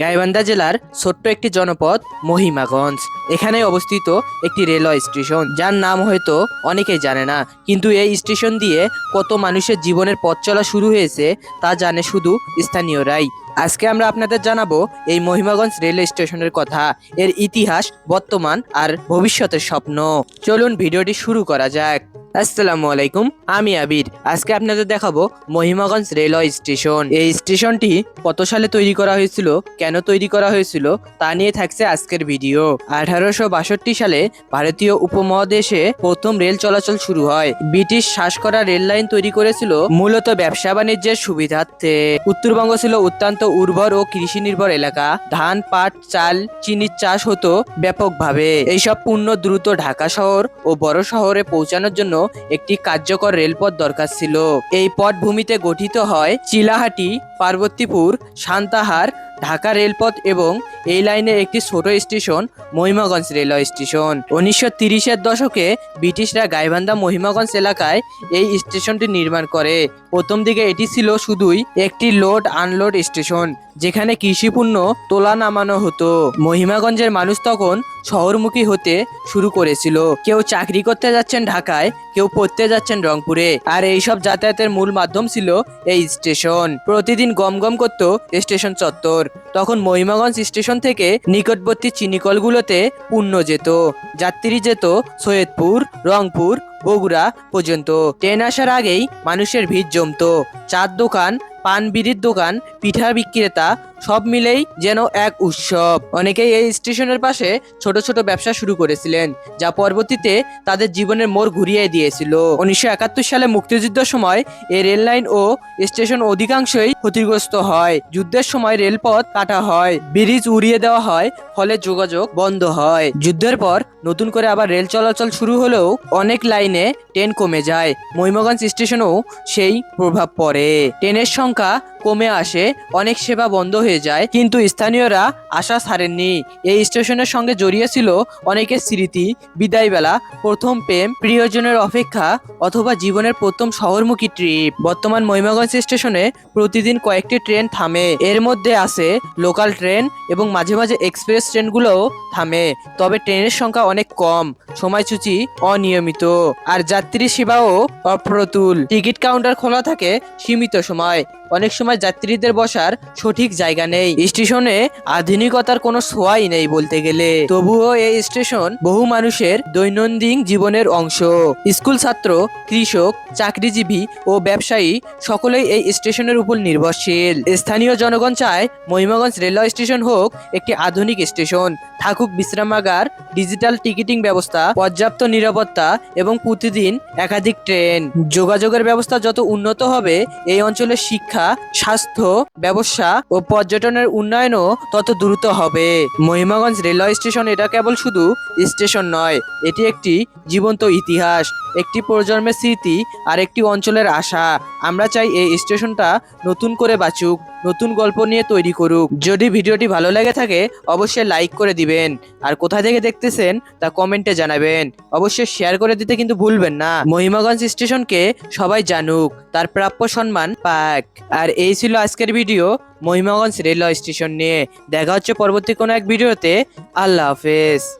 গাইবান্ধা জেলার ছোট্ট একটি জনপদ মহিমাগঞ্জ। এখানে অবস্থিত একটি রেলওয়ে স্টেশন। যার নাম হয়তো অনেকেই জানে না, কিন্তু এই স্টেশন দিয়ে কত মানুষের জীবনের পথ চলা শুরু হয়েছে তা জানে শুধু স্থানীয়রাই। আজকে আমরা আপনাদের জানাব এই মহিমাগঞ্জ রেলওয়ে স্টেশনের কথা, এর ইতিহাস, বর্তমান আর ভবিষ্যতের স্বপ্ন। চলুন ভিডিওটি শুরু করা যাক। আসসালামু আলাইকুম, আমি আবির। আজকে আপনাদের দেখাবো মহিমাগঞ্জ রেলওয়ে স্টেশন। এই স্টেশনটি কত সালে তৈরি করা হয়েছিল, কেন তৈরি করা হয়েছিল, তা নিয়ে থাকছে আজকের ভিডিও। আঠারোশো বাষট্টি সালে ভারতীয় উপমহাদেশে প্রথম রেল চলাচল শুরু হয়। ব্রিটিশ শ্বাস করা রেল লাইন তৈরি করেছিল মূলত ব্যবসা বাণিজ্যের সুবিধার্থে। উত্তরবঙ্গ ছিল অত্যন্ত উর্বর ও কৃষি নির্ভর এলাকা। ধান, পাট, চাল, চিনির চাষ হতো ব্যাপকভাবে। এইসব পণ্য দ্রুত ঢাকা শহর ও বড় শহরে পৌঁছানোর জন্য একটি কার্যকর রেলপথ দরকার ছিল। এই পটভূমিতে গঠিত হয় চিলাহাটি, পার্বতীপুর, সান্তাহার, ঢাকা রেলপথ এবং এই লাইনের একটি ছোট স্টেশন, মহিমাগঞ্জ রেলওয়ে স্টেশন। উনিশশো তিরিশের দশকে ব্রিটিশরা গাইবান্ধা মহিমাগঞ্জ এলাকায় এই স্টেশনটি নির্মাণ করে। প্রথম দিকে এটি ছিল শুধুই একটি লোড আনলোড স্টেশন, যেখানে কৃষিপণ্য তোলা নামানো হতো। মহিমাগঞ্জের মানুষ তখন শহরমুখী হতে শুরু করেছিল। কেউ চাকরি করতে যাচ্ছেন ঢাকায়, কেউ পড়তে যাচ্ছেন রংপুরে। আর এইসব যাতায়াতের মূল মাধ্যম ছিল এই স্টেশন। প্রতিদিন গম গম করত স্টেশন চত্বর। তখন মহিমাগঞ্জ স্টেশন থেকে নিকটবর্তী চিনিকলগুলোতে পূর্ণ যেত। যাত্রী যেত সৈয়দপুর, রংপুর, বগুড়া পর্যন্ত। ট্রেন আসার আগেই মানুষের ভিড় জমত। চার দোকান পান বিড়ির দোকান, পিঠা বিক্রেতা, সব মিলেই যেন এক উৎসব। অনেকেই এই স্টেশনের পাশে ছোট ছোট ব্যবসা শুরু করেছিলেন, যা পরবর্তীতে তাদের জীবনের মোড় ঘুরিয়ে দিয়েছিল। উনিশশো একাত্তর সালে মুক্তিযুদ্ধের সময় এই রেল লাইন ও স্টেশন অধিকাংশই ক্ষতিগ্রস্ত হয়। যুদ্ধের সময় রেলপথ কাটা হয়, ব্রিজ উড়িয়ে দেওয়া হয়, ফলে যোগাযোগ বন্ধ হয়। যুদ্ধের পর নতুন করে আবার রেল চলাচল শুরু হলেও অনেক লাইনে ট্রেন কমে যায়। মহিমাগঞ্জ স্টেশনেও সেই প্রভাব পড়ে। ট্রেনের সংখ্যা пока-пока! কমে আসে, অনেক সেবা বন্ধ হয়ে যায়, কিন্তু স্থানীয়রা আশা ছাড়েননি। এই স্টেশনের সঙ্গে জড়িয়ে ছিল অনেকের স্মৃতি, বিদায়বেলা, প্রথম প্রেম, প্রিয়জনের অপেক্ষা, অথবা জীবনের প্রথম শহরমুখী ট্রিপ। বর্তমান মহিমাগঞ্জ স্টেশনে প্রতিদিন কয়েকটি ট্রেন থামে। এর মধ্যে আছে লোকাল ট্রেন এবং মাঝে মাঝে এক্সপ্রেস ট্রেনগুলোও থামে, তবে ট্রেনের সংখ্যা অনেক কম। সময়সূচি অনিয়মিত। আর যাত্রী সেবাও অপ্রতুল। টিকিট কাউন্টার খোলা থাকে সীমিত সময়। অনেক সময় যাত্রীদের বসার সঠিক জায়গা নেই। স্টেশনে আধুনিকতার কোনো ছোঁয়াই নেই বলতে গেলে। তবুও এই স্টেশন বহু মানুষের দৈনন্দিন জীবনের অংশ। স্কুল ছাত্র, কৃষক, চাকরিজীবী ও ব্যবসায়ী সকলেই এই স্টেশনের উপর নির্ভরশীল। স্থানীয় জনগণ চায় মহিমাগঞ্জ রেলওয়ে স্টেশন হোক একটি আধুনিক স্টেশন। থাকুক বিশ্রামাগার, ডিজিটাল টিকিটিং ব্যবস্থা, পর্যাপ্ত নিরাপত্তা এবং প্রতিদিন একাধিক ট্রেন। যোগাযোগের ব্যবস্থা যত উন্নত হবে, এই অঞ্চলের শিক্ষা, স্বাস্থ্য, ব্যবসা ও পর্যটনের উন্নয়নও তত দ্রুত হবে। মহিমাগঞ্জ রেলওয়ে স্টেশন এটা কেবল শুধু স্টেশন নয়, এটি একটি জীবন্ত ইতিহাস, একটি প্রজন্মের স্মৃতি আর একটি অঞ্চলের আশা। আমরা চাই এই স্টেশনটা নতুন করে বাঁচুক। নতুন গল্প নিয়ে তৈরি করুক। যদি ভিডিওটি ভালো লেগে থাকে, অবশ্যই লাইক করে দিবেন। আর কোথা থেকে দেখতেছেন, তা কমেন্টে জানাবেন। অবশ্যই শেয়ার করে দিতে কিন্তু ভুলবেন না। মহিমাগঞ্জ স্টেশনকে সবাই জানুক। তার প্রাপ্য সম্মান পাক। আর এই ছিল আজকের ভিডিও মহিমাগঞ্জ রেলওয়ে স্টেশন নিয়ে। দেখা হচ্ছে পরবর্তী কোনো এক ভিডিওতে। আল্লাহ হাফেজ।